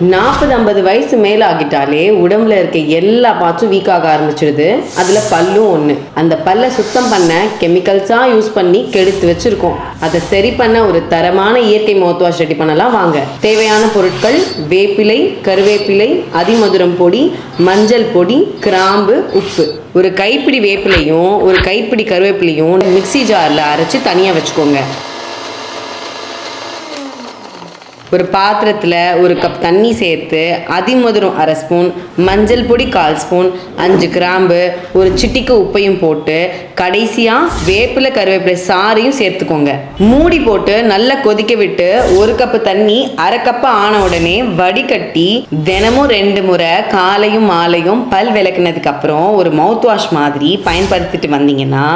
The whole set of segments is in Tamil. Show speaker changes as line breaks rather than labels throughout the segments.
நாற்பது ஐம்பது வயசு மேல ஆகிட்டாலே உடம்புல இருக்க எல்லா பார்ட்ஸும் வீக் ஆக ஆரம்பிச்சிடுது அதுல பல்லும் ஒண்ணு. அந்த பல்லை சுத்தம் பண்ண கெமிக்கல்ஸா யூஸ் பண்ணி கெடுத்து வச்சிருக்கோம். அதை சரி பண்ண ஒரு தரமான இயற்கை மவுத் வாஷ் ரெடி பண்ணலாம் வாங்க. தேவையான பொருட்கள் வேப்பிலை கருவேப்பிலை அதிமதுரம் பொடி மஞ்சள் பொடி கிராம்பு உப்பு. ஒரு கைப்பிடி வேப்பிலையும் ஒரு கைப்பிடி கருவேப்பிலையும் மிக்ஸி ஜாரில் அரைச்சி தனியாக வச்சுக்கோங்க. ஒரு பாத்திரத்தில் ஒரு கப் தண்ணி சேர்த்து அதிமதுரம் அரை ஸ்பூன் மஞ்சள் பொடி கால் ஸ்பூன் அஞ்சு கிராம்பு ஒரு சிட்டிக்கு உப்பையும் போட்டு கடைசியாக வேப்பிலை கருவேப்பிலை சாறையும் சேர்த்துக்கோங்க. மூடி போட்டு நல்லா கொதிக்க விட்டு ஒரு கப்பு தண்ணி அரை கப்பு ஆன உடனே வடிகட்டி தினமும் ரெண்டு முறை காலையும் மாலையும் பல் விளக்குனதுக்கு அப்புறம் ஒரு மவுத் வாஷ் மாதிரி பயன்படுத்திட்டு வந்தீங்கன்னா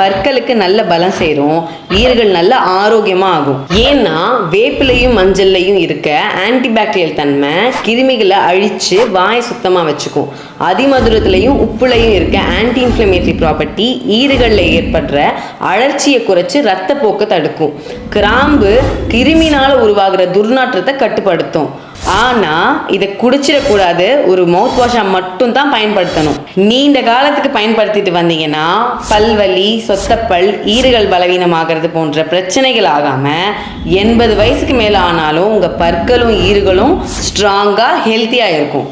பற்களுக்கு நல்ல பலம் சேரும் ஈறுகள் நல்ல ஆரோக்கியமாக ஆகும். ஏன்னா வேப்பிலையும் மஞ்சள்லையும் இருக்க ஆன்டிபாக்டீரியல் தன்மை கிருமிகளை அழித்து வாயை சுத்தமாக வச்சுக்கும். அதிமதுரத்துலையும் உப்புலையும் இருக்க ஆன்டி இன்ஃப்ளமேட்டரி ப்ராப்பர்ட்டி ஈறுகளில் ஏற்படுற அழற்சியை குறைச்சி ரத்தப்போக்கை தடுக்கும். கிராம்பு கிருமினால் உருவாகிற துர்நாற்றத்தை கட்டுப்படுத்தும். ஆனா இதை குடிச்சிடக்கூடாது. ஒரு மவுத் வாஷா மட்டும் தான் பயன்படுத்தணும். நீண்ட காலத்துக்கு பயன்படுத்திட்டு வந்தீங்கன்னா பல்வலி சொத்தப்பல் ஈறுகள் பலவீனமாகிறது போன்ற பிரச்சனைகள் ஆகாம எண்பது வயசுக்கு மேல ஆனாலும் உங்க பற்களும் ஈறுகளும் ஸ்ட்ராங்கா ஹெல்த்தியா இருக்கும்.